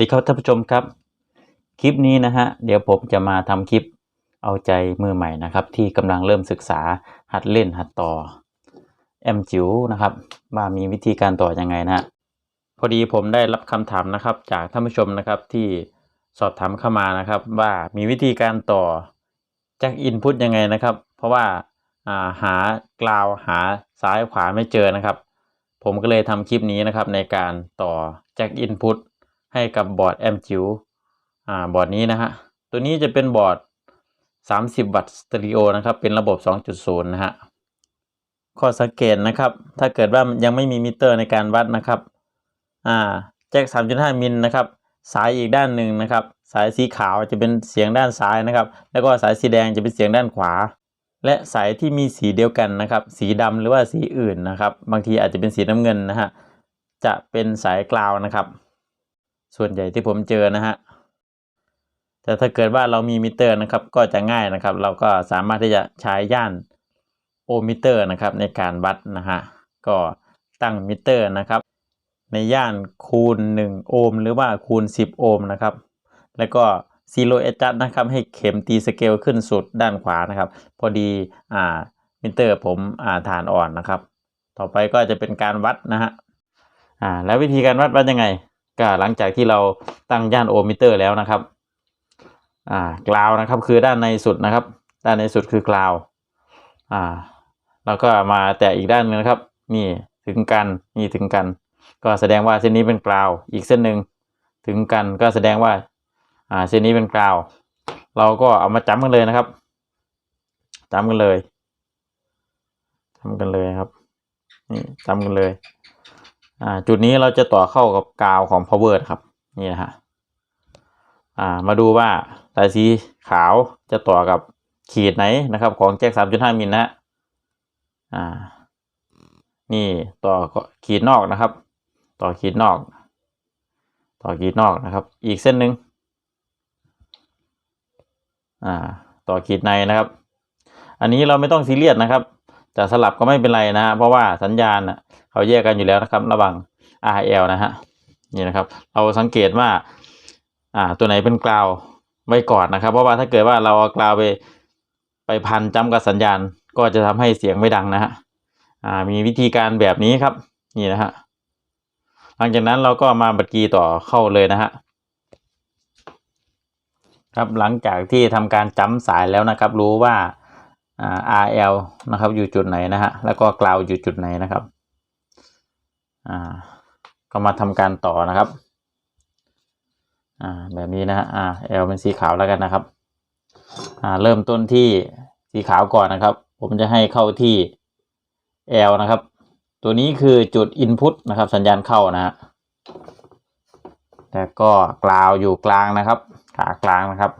ดีครับท่านผู้ชมครับ คลิปนี้นะฮะเดี๋ยวผมจะมาทำคลิปเอาใจมือใหม่นะครับ ที่กำลังเริ่มศึกษาหัดเล่นหัดต่อแอมจิ๋วนะครับว่ามีวิธีการต่อยังไงนะฮะพอดีผมได้รับคำถามนะครับ จากท่านผู้ชมนะครับที่สอบถามเข้ามานะครับ ว่ามีวิธีการต่อแจ็คอินพุตยังไงนะครับ เพราะว่าอ่าหากราวหาซ้ายขวาไม่เจอนะครับ ผมก็เลยทำคลิปนี้นะครับในการต่อแจ็คอินพุต ให้กับบอร์ดแอมจิ๋วอ่าบอร์ดนี้นะฮะตัวนี้จะเป็นบอร์ด 30 วัตต์สเตอริโอนะครับ เป็นระบบ 2.0 นะฮะข้อสังเกตนะครับ ถ้าเกิดว่ายังไม่มีมิเตอร์ในการวัดนะครับอ่าแจ็ค3.5 มิลนะครับ สายอีกด้านหนึ่งนะครับ สายสีขาวจะเป็นเสียงด้านซ้ายนะครับ แล้วก็สายสีแดงจะเป็นเสียงด้านขวา และสายที่มีสีเดียวกันนะครับ สีดำหรือว่าสีอื่นนะครับ บางทีอาจจะเป็นสีน้ำเงินนะฮะจะเป็นสายกราวนะครับ ส่วนใหญ่ที่ผมเจอนะฮะแต่ถ้าเกิดว่าเรามีมิเตอร์นะครับ ก็จะง่ายนะครับ เราก็สามารถที่จะใช้ย่านโอห์มมิเตอร์นะครับ ในการวัดนะฮะก็ตั้งมิเตอร์นะครับ ในย่านคูณ 1 โอห์มหรือว่าคูณ 10 โอห์มนะครับ แล้วก็ซีโรเอจัดนะครับ ให้เข็มตีสเกลขึ้นสุดด้านขวานะครับ พอดีอ่ามิเตอร์ผมอ่าฐานอ่อนนะครับ ต่อไปก็จะเป็นการวัดนะฮะอ่าแล้ววิธีการวัดวัดยังไง ก็หลังจากที่เราตั้งย่านโอห์มมิเตอร์แล้วนะครับอ่ากราวนะครับคือด้านในสุดนะครับ ด้านในสุดคือกราวอ่าแล้วก็มาแตะอีกด้านหนึงนะครับ นี่ถึงกันนี่ถึงกัน ก็แสดงว่าเส้นนี้เป็นกราว อีกเส้นหนึ่งถึงกันก็แสดงว่าอ่าเส้นนี้เป็นกราว เราก็เอามาจ้ำกันเลยนะครับจ้ำกันเลยจ้ำกันเลยครับนี่จ้ำกันเลย อ่าจุดนี้เราจะต่อเข้ากับกาวของ power ครับนี่นะฮะอ่ามาดูว่าสายสีขาวจะต่อกับขีดไหนนะครับของแจ็ค3.5มิลนะอ่านี่ต่อขีดนอกนะครับ ต่อขีดนอก ต่อขีดนอกนะครับ อีกเส้นหนึ่งอ่าต่อขีดในนะครับ อันนี้เราไม่ต้องซีเรียสนะครับจะสลับก็ไม่เป็นไรนะเพราะว่าสัญญาณน่ะ เขาแยกกันอยู่แล้วนะครับ ระหว่าง RL นะฮะนี่นะครับ เราสังเกตว่าอ่าตัวไหนเป็นกราวไว้ก่อนนะครับ เพราะว่าถ้าเกิดว่าเราเอากราวไปไปพันจ้ำกับสัญญาณ ก็จะทำให้เสียงไม่ดังนะฮะอ่ามีวิธีการแบบนี้ครับ นี่นะฮะหลังจากนั้นเราก็มาบัดกีต่อเข้าเลยนะฮะครับหลังจากที่ทำการจ้ำสายแล้วนะครับ รู้ว่าอ่า RL นะครับอยู่จุดไหนนะฮะแล้วก็กราวอยู่จุดไหนนะครับ อ่า ก็มาทำการต่อนะครับ อ่า แบบนี้นะฮะอ่า L เป็นสีขาวแล้วกันนะครับ อ่า เริ่มต้นที่สีขาวก่อนนะครับ ผมจะให้เข้าที่ L นะครับ ตัวนี้คือจุด input นะครับ สัญญาณเข้านะฮะแล้วก็กราวอยู่กลางนะครับ ขากลางนะครับ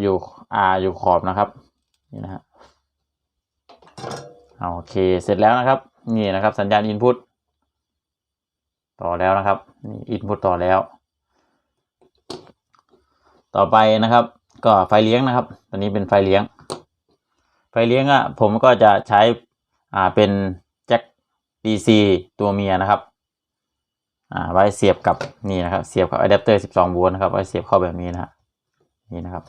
อยู่ R อยู่ขอบนะครับนี่นะฮะโอเคเสร็จแล้วนะครับ นี่นะครับสัญญาณ input ต่อแล้วนะครับนี่ input ต่อแล้ว ต่อไปนะครับ ก็ไฟเลี้ยงนะครับ ตัวนี้เป็นไฟเลี้ยง ไฟเลี้ยงอะ่ะผมก็จะใช้อ่าเป็นแจ็ค DC ตัวเมียนะครับอ่าไว้เสียบกับนี่นะครับ เสียบกับอะแดปเตอร์ 12 โวลต์นะครับไว้เสียบเข้าแบบนี้นะฮะ นี่นะครับ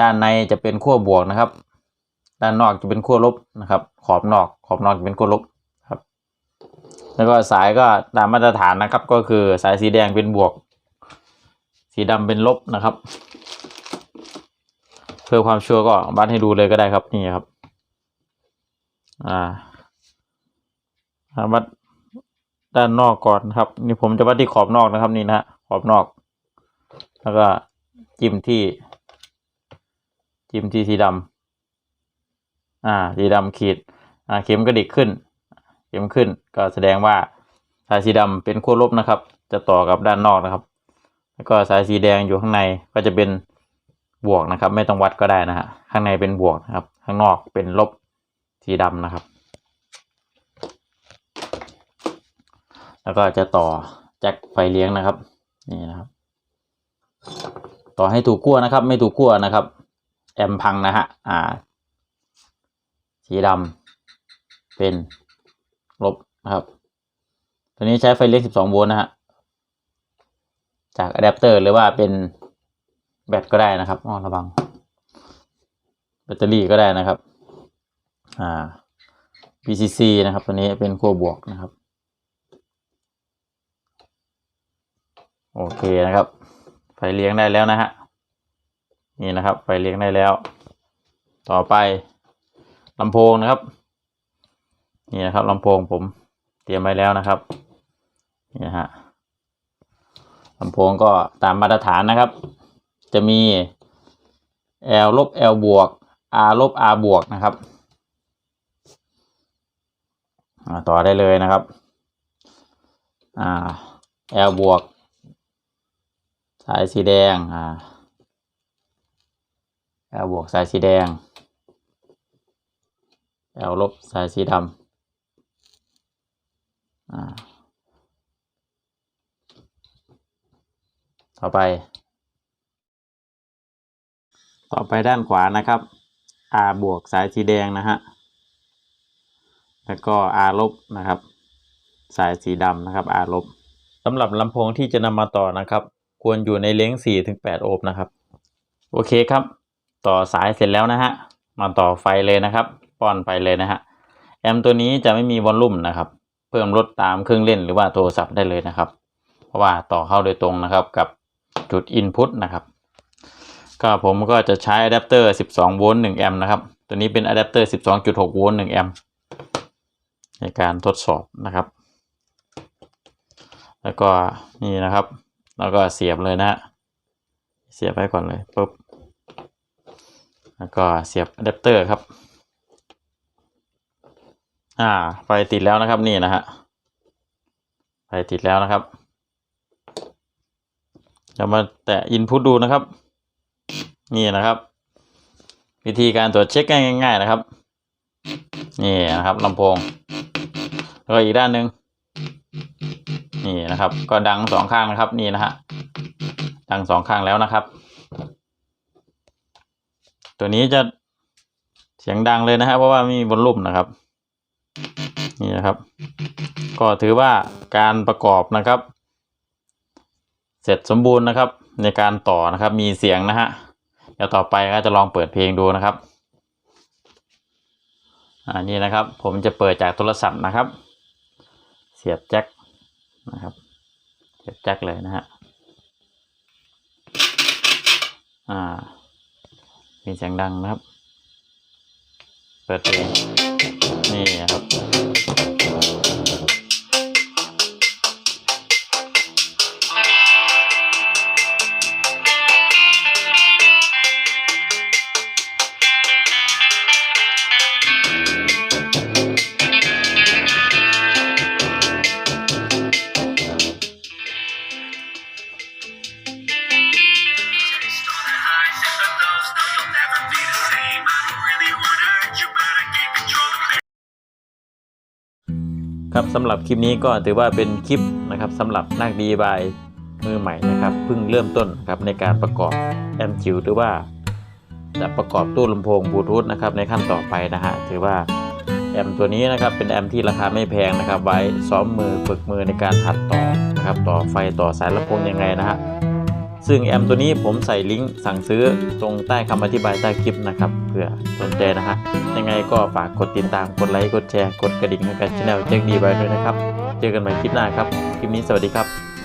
ด้านในจะเป็นขั้วบวกนะครับ ด้านนอกจะเป็นขั้วลบนะครับ ขอบนอก ขอบนอกจะเป็นขั้วลบครับ แล้วก็สายก็ตามมาตรฐานนะครับ ก็คือสายสีแดงเป็นบวก สีดำเป็นลบนะครับ เพื่อความชัวร์ก็วัดให้ดูเลยก็ได้ครับนี่ครับ อ่าวัดด้านนอกก่อนครับ นี่ผมจะวัดที่ขอบนอกนะครับนี่นะขอบนอก แล้วก็ จิ้มที่ จิ้มที่สีดำอ่า สีดำขีด อ่า เข็มกระดิกขึ้น เข็มขึ้น ก็แสดงว่าสายสีดำเป็นขั้วลบนะครับ จะต่อกับด้านนอกนะครับ แล้วก็สายสีแดงอยู่ข้างในก็จะเป็นบวกนะครับ ไม่ต้องวัดก็ได้นะฮะ ข้างในเป็นบวกนะครับ ข้างนอกเป็นลบสีดำนะครับ แล้วก็จะต่อแจ็คไฟเลี้ยงนะครับ นี่นะครับ ต่อให้ถูกขั้วนะครับ ไม่ถูกขั้วนะครับ แอมพังนะฮะอ่า สีดำเป็นลบนะครับ ตัวนี้ใช้ไฟเลี้ยง12 โวลต์นะฮะจากอะแดปเตอร์หรือว่าเป็นแบตก็ได้นะครับอ๋อระวัง แบตเตอรี่ก็ได้นะครับ อ่า VCC นะครับ ตัวนี้เป็นขั้วบวกนะครับ โอเคนะครับ ไฟเลี้ยงได้แล้วนะฮะนี่นะครับไฟเลี้ยงได้แล้ว ต่อไปลำโพงนะครับ นี่นะครับลำโพงผมเตรียมไว้แล้วนะครับนี่ฮะลำโพงก็ตามมาตรฐานนะครับ จะมี L ลบ L บวก R ลบ R บวกนะครับต่อได้เลยนะครับ อ่า L บวก สายสีแดงอ่า L บวกสายสีแดง L ลบสายสีดำอ่าต่อไป ต่อไปด้านขวานะครับ R บวกสายสีแดงนะฮะ แล้วก็ R ลบนะครับ สายสีดำนะครับ R ลบสำหรับลำโพงที่จะนำมาต่อนะครับ ควรอยู่ในเลนส์4-8โอห์มนะครับ โอเคครับ ต่อสายเสร็จแล้วนะฮะ มาต่อไฟเลยนะครับ ป้อนไฟเลยนะฮะ แอมตัวนี้จะไม่มีวอลลุ่มนะครับ เพิ่มลดตามเครื่องเล่นหรือว่าโทรศัพท์ได้เลยนะครับ เพราะว่าต่อเข้าโดยตรงนะครับกับจุด Input นะครับ ก็ผมก็จะใช้อะแดปเตอร์ 12 โวลต์ 1 แอมป์นะครับ ตัวนี้เป็นอะแดปเตอร์ 12.6 โวลต์ 1 แอมป์ในการทดสอบนะครับ แล้วก็นี่นะครับ แล้วก็เสียบเลยนะฮะเสียบไว้ก่อนเลยปุ๊บ แล้วก็เสียบอะแดปเตอร์ครับ อ่า ไฟติดแล้วนะครับนี่นะฮะ ไฟติดแล้วนะครับ จะมาแตะ input ดูนะครับ นี่นะครับ วิธีการตรวจเช็คง่ายๆนะครับ นี่นะครับลำโพง แล้วก็อีกด้านหนึ่ง นี่นะครับ ก็ดังสองข้างนะครับ นี่นะฮะดังสองข้างแล้วนะครับ ตัวนี้จะเสียงดังเลยนะฮะเพราะว่ามีวอลลุ่มนะครับ นี่นะครับ ก็ถือว่าการประกอบนะครับ เสร็จสมบูรณ์นะครับ ในการต่อนะครับ มีเสียงนะฮะเดี๋ยวต่อไปก็จะลองเปิดเพลงดูนะครับอ่านี่นะครับ ผมจะเปิดจากโทรศัพท์นะครับ เสียบแจ็ค นะครับเสียบแจ็คเลยนะฮะอ่า มีเสียงดังนะครับ เปิดเพลงนี่นะครับ สำหรับคลิปนี้ก็ถือว่าเป็นคลิปนะครับสำหรับนักดีบายมือใหม่นะครับเพิ่งเริ่มต้นครับในการประกอบแอมจิวหรือว่าจะประกอบตู้ลำโพงบลูทูธนะครับในขั้นต่อไปนะฮะถือว่าแอมตัวนี้นะครับเป็นแอมที่ราคาไม่แพงนะครับ ไว้ซ้อมมือฝึกมือในการหัดต่อนะครับต่อไฟต่อสายลำโพงยังไงนะฮะ ซึ่งแอมตัวนี้ผมใส่ลิงก์สั่งซื้อตรงใต้คำอธิบายใต้คลิปนะครับเผื่อสนใจนะฮะยังไงก็ฝากกดติดตามกดไลค์กดแชร์กดกระดิ่งให้กับช่องแจ็คดีไว้ด้วยนะครับ เจอกันใหม่คลิปหน้าครับ คลิปนี้สวัสดีครับ